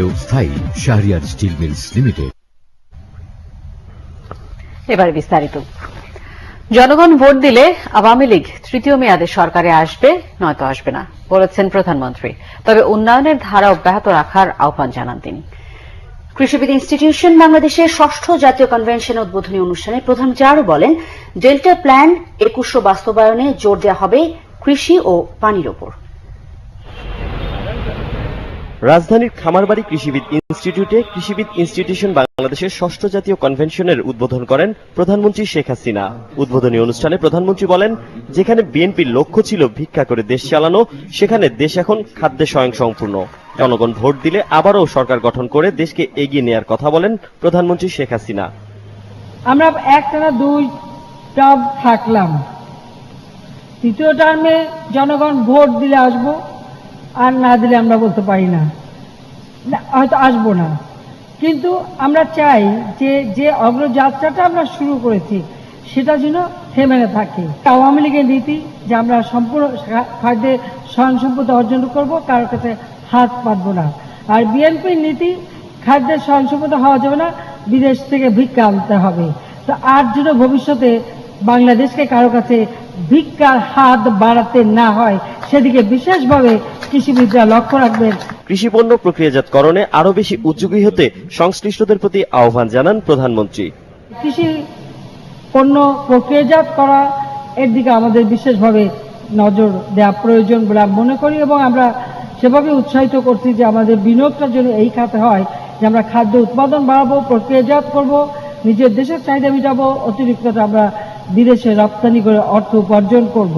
স্থায়ী Shahriar steel mills limited. এবার বিস্তারিত। জনগণ ভোট দিলে আওয়ামী লীগ তৃতীয় মেয়াদে সরকারে আসবে, নয়তো আসবে না, বলেছেন প্রধানমন্ত্রী। তবে উন্নয়নের ধারা অব্যাহত রাখার আহ্বান জানান তিনি। কৃষিবিদ ইনস্টিটিউশন বাংলাদেশের ষষ্ঠ জাতীয় কনভেনশন উদ্বোধনী অনুষ্ঠানে প্রধানমন্ত্রী আরও বলেন, ডেল্টা প্ল্যান একুশশো বাস্তবায়নে জোর দেওয়া হবে কৃষি ও পানির ওপর। রাজধানীর খামারবাড়ি কৃষিবিদ ইনস্টিটিউটে কৃষিবিদ ইনস্টিটিউশন বাংলাদেশের ষষ্ঠ জাতীয় কনভেনশনের উদ্বোধন করেন প্রধানমন্ত্রী শেখ হাসিনা। উদ্বোধনী অনুষ্ঠানে প্রধানমন্ত্রী বলেন, যেখানে বিএনপির লক্ষ্য ছিল ভিক্ষা করে দেশ চালানো, সেখানে দেশ এখন খাদ্যে স্বয়ংসম্পূর্ণ। জনগণ ভোট দিলে আবারও সরকার গঠন করে দেশকে এগিয়ে নেয়ার কথা বলেন প্রধানমন্ত্রী শেখ হাসিনা। আমরা একটানা দুই টার্ম থাকলাম। তৃতীয় টার্মে জনগণ ভোট দিলে আসব। আর না দিলে আমরা বলতে পারি না। হয়তো আসব না। কিন্তু আমরা চাই যে যে অগ্রযাত্রাটা আমরা শুরু করেছি সেটা যেন থেমে থাকে। আওয়ামী লীগের নীতি যে আমরা সম্পূর্ণ খাদ্যে স্বয়ংসম্পদ অর্জন করব কারোর কাছে হাত পাতবো না। আর বিএনপির নীতি খাদ্যের স্বয়ংসম্পদ হওয়া যাবে না, বিদেশ থেকে ভিক্ষা আনতে হবে। তো আর যেন ভবিষ্যতে বাংলাদেশকে কারও কাছে ভিক্ষার হাত বাড়াতে না হয় সেদিকে বিশেষভাবে কৃষিবিদরা লক্ষ্য রাখবেন। কৃষিপণ্য প্রক্রিয়াজাতকরণে আরও বেশি উদ্যোগী হতে সংশ্লিষ্টদের প্রতি আহ্বান জানান প্রধানমন্ত্রী। কৃষি পণ্য প্রক্রিয়াজাত করা এর দিকে আমাদের বিশেষভাবে নজর দেওয়া প্রয়োজন বলে মনে করি এবং আমরা সেভাবে উৎসাহিত করছি যে আমাদের বিনিয়োগটা যেন এই খাতে হয় যে আমরা খাদ্য উৎপাদন বাড়াবো প্রক্রিয়াজাত করব নিজের দেশের চাহিদা মেটাবো অতিরিক্তটা আমরা বিদেশে রপ্তানি করে অর্থ উপার্জন করব।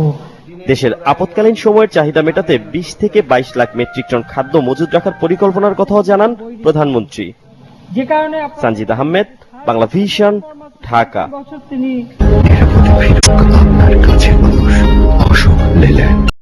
দেশের আপতকালীন সময়ের চাহিদা মেটাতে বিশ থেকে বাইশ লাখ মেট্রিক টন খাদ্য মজুদ রাখার পরিকল্পনার কথাও জানান প্রধানমন্ত্রী। যে কারণে সানজিদ আহমেদ বাংলা ভিশন ঢাকা।